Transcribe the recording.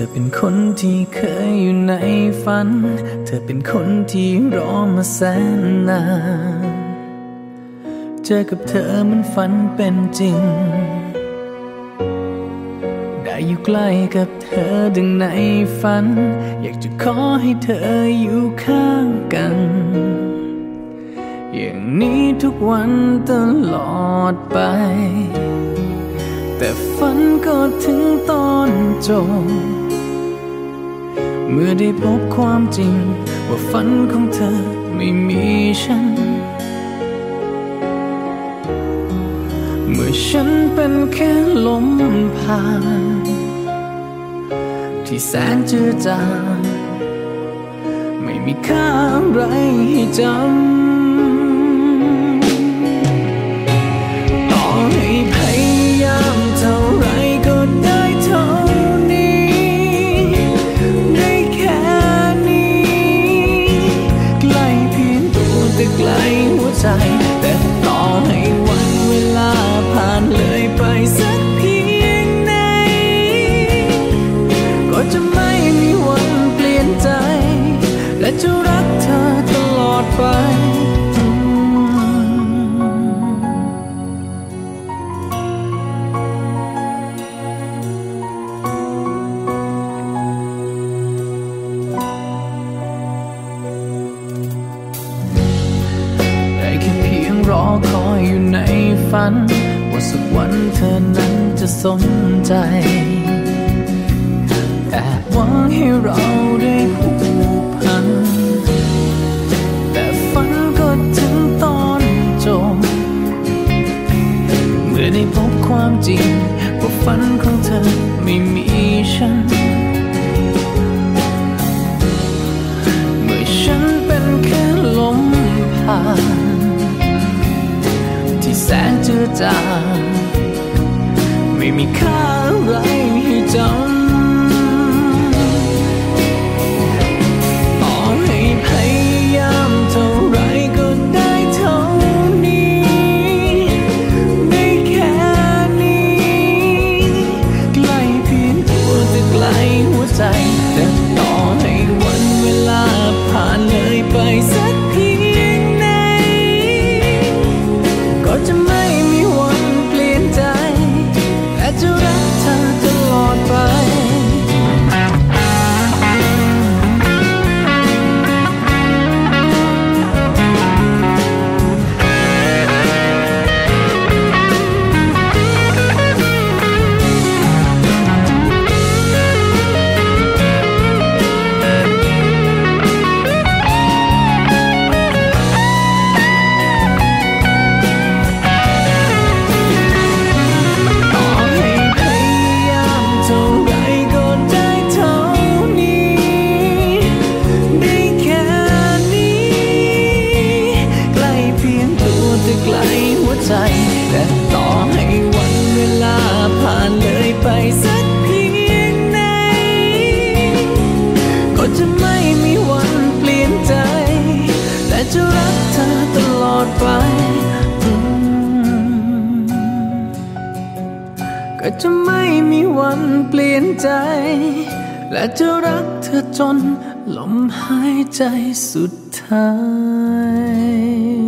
ธอเป็นคนที่เคยอยู่ในฝัน เธอเป็นคนที่รอมาแสนนาน เจอกับเธอมันฝันเป็นจริง ได้อยู่ใกล้กับเธอดังในฝัน อยากจะขอให้เธออยู่ข้างกัน อย่างนี้ทุกวันตลอดไปแต่ฝันก็ถึงตอนจบ เมื่อได้พบความจริง ว่าฝันของเธอไม่มีฉัน เมื่อฉันเป็นแค่ลมผ่าน ที่แสนเจือจางไม่มีค่าอะไรให้จำ อยู่ในฝัน ว่าสักวันเธอนั้นจะสนใจแอบหวังให้เราได้ แสนเจือจางไม่มีค่าอะไรให้จำ ใจ แต่ต่อให้วันเวลาผ่านเลยไปสักเพียงไหน ก็จะไม่มีวันเปลี่ยนใจ และจะรักเธอตลอดไปอืมก็จะไม่มีวันเปลี่ยนใจ และจะรักเธอจนลมหายใจสุดท้าย